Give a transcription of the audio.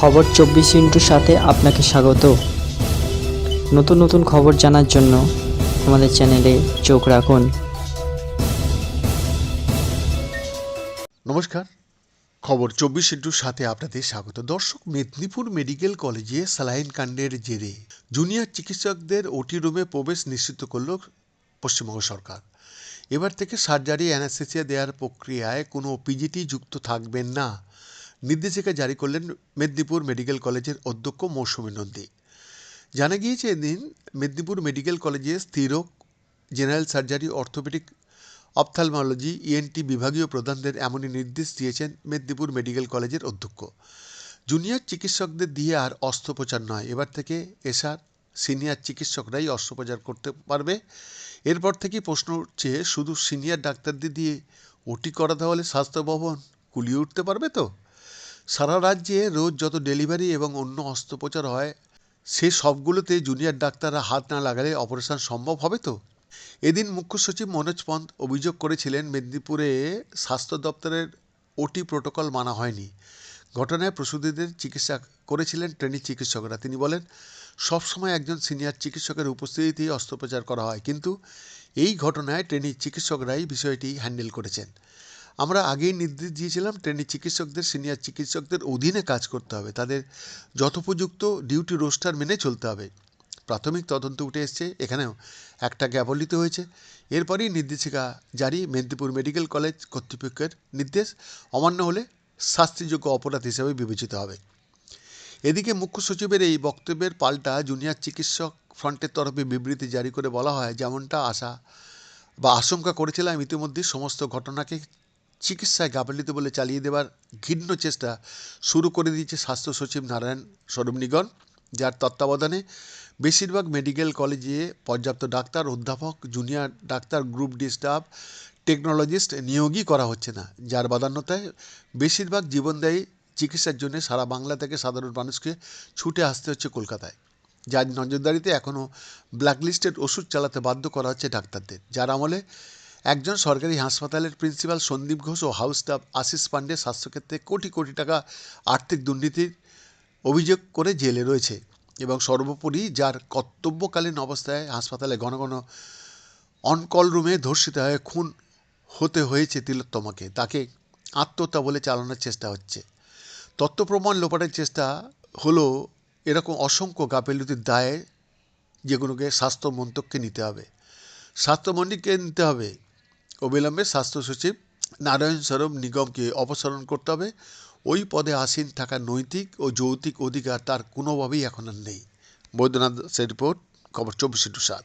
খবর চব্বিশ ইন্টুর সাথে আপনাকে স্বাগত। নতুন নতুন খবর জানার জন্য আমাদের চ্যানেলে চোখ রাখুন। নমস্কার। খবর চব্বিশ ইন্টুর সাথে আপনাদের স্বাগত। দর্শক, মেদিনীপুর মেডিকেল কলেজে স্যালাইন কাণ্ডের জেরে জুনিয়র চিকিৎসকদের ওটি রুমে প্রবেশ নিশ্চিত করল পশ্চিমবঙ্গ সরকার। এবার থেকে সার্জারি, অ্যানাস্থেসিয়া দেওয়ার প্রক্রিয়ায় কোনো পিজিটি যুক্ত থাকবেন না। নির্দেশিকা জারি করলেন মেদিনীপুর মেডিকেল কলেজের অধ্যক্ষ মৌসুমী নন্দী। জানা গিয়েছে, এদিন মেদিনীপুর মেডিকেল কলেজে স্থিরক general surgery, orthopedic, ophthalmology ENT বিভাগীয় প্রধানদের এমনই নির্দেশ দিয়েছেন মেদিনীপুর মেডিকেল কলেজের অধ্যক্ষ। জুনিয়র চিকিৎসকদের দিয়ে আর অস্ত্রোপচার নয়। এবার থেকে এসআর সিনিয়র চিকিৎসকরাই অস্ত্রোপচার করতে পারবে। এরপর থেকেই প্রশ্ন উঠছে, শুধু সিনিয়র ডাক্তারদের দিয়ে ওটি করাতে হলে স্বাস্থ্য ভবন কুলিয়ে উঠতে পারবে তো? সারা রাজ্যে রোজ যত ডেলিভারি এবং অন্য অস্ত্রোপচার হয়, সে সবগুলোতে জুনিয়র ডাক্তাররা হাত না লাগালে অপারেশন সম্ভব হবে তো? এদিন মুখ্য সচিব মনোজ পন্ত অভিযোগ করেছিলেন, মেদিনীপুরে স্বাস্থ্য দপ্তরের ওটি প্রোটোকল মানা হয়নি। ঘটনায় প্রসূতিদের চিকিৎসা করেছিলেন ট্রেনি চিকিৎসকরা। তিনি বলেন, সবসময় একজন সিনিয়র চিকিৎসকের উপস্থিতিতেই অস্ত্রোপচার করা হয়, কিন্তু এই ঘটনায় ট্রেনি চিকিৎসকরাই বিষয়টি হ্যান্ডেল করেছেন। আমরা আগেই নির্দেশ দিয়েছিলাম ট্রেনি চিকিৎসকদের, সিনিয়র চিকিৎসকদের অধীনে কাজ করতে হবে। তাদের যথোপযুক্ত ডিউটি রোস্টার মেনে চলতে হবে। প্রাথমিক তদন্ত উঠে এসছে, এখানেও একটা গ্যাবলিত হয়েছে। এরপরই নির্দেশিকা জারি, মেদিনীপুর মেডিকেল কলেজ কর্তৃপক্ষের নির্দেশ। অমান্য হলে শাস্তিযোগ্য অপরাধ হিসেবে বিবেচিত হবে। এদিকে মুখ্য সচিবের এই বক্তব্যের পাল্টা জুনিয়র চিকিৎসক ফ্রন্টের তরফে বিবৃতি জারি করে বলা হয়, যেমনটা আশা বা আশঙ্কা করেছিলাম ইতিমধ্যে সমস্ত ঘটনাকে চিকিৎসায় গাফিলতি বলে চালিয়ে দেওয়ার ঘৃণ্য চেষ্টা শুরু করে দিয়েছে স্বাস্থ্য সচিব নারায়ণ সরমনিগন যার তত্ত্বাবধানে বেশিরভাগ মেডিকেল কলেজে পর্যাপ্ত ডাক্তার, অধ্যাপক, junior doctor, group D staff, technologist নিয়োগই করা হচ্ছে না, যার বাদান্যতায় বেশিরভাগ জীবনদায়ী চিকিৎসার জন্য সারা বাংলা থেকে সাধারণ মানুষকে ছুটে আসতে হচ্ছে কলকাতায়। যার নজরদারিতে এখনও ব্ল্যাকলিস্টেড ওষুধ চালাতে বাধ্য করা হচ্ছে ডাক্তারদের, যার আমলে একজন সরকারি হাসপাতালের প্রিন্সিপাল সন্দীপ ঘোষ ও হাউস স্টাফ আশিস পান্ডে স্বাস্থ্যক্ষেত্রে কোটি কোটি টাকা আর্থিক দুর্নীতির অভিযোগ করে জেলে রয়েছে এবং সর্বোপরি যার কর্তব্যকালীন অবস্থায় হাসপাতালে ঘন ঘন অনকল রুমে ধর্ষিত হয়ে খুন হতে হয়েছে তিলোত্তমাকে। তাকে আত্মহত্যা বলে চালানোর চেষ্টা হচ্ছে। তথ্য প্রমাণ লোপাটের চেষ্টা হলো এরকম অসংখ্য গাফিলতির দায়ে যেগুলোকে স্বাস্থ্য মন্ত্রককে নিতে হবে। স্বাস্থ্যমন্ত্রীকে নিতে হবে। অবিলম্বে স্বাস্থ্য সচিব নারায়ণ স্বরূপ নিগমকে অপসারণ করতে হবে। ওই পদে আসীন থাকা নৈতিক ও যৌতিক অধিকার তার কোনোভাবেই এখন আর নেই। বৈদ্যনাথ দাসের রিপোর্ট খবর চব্বিশে টু সাত।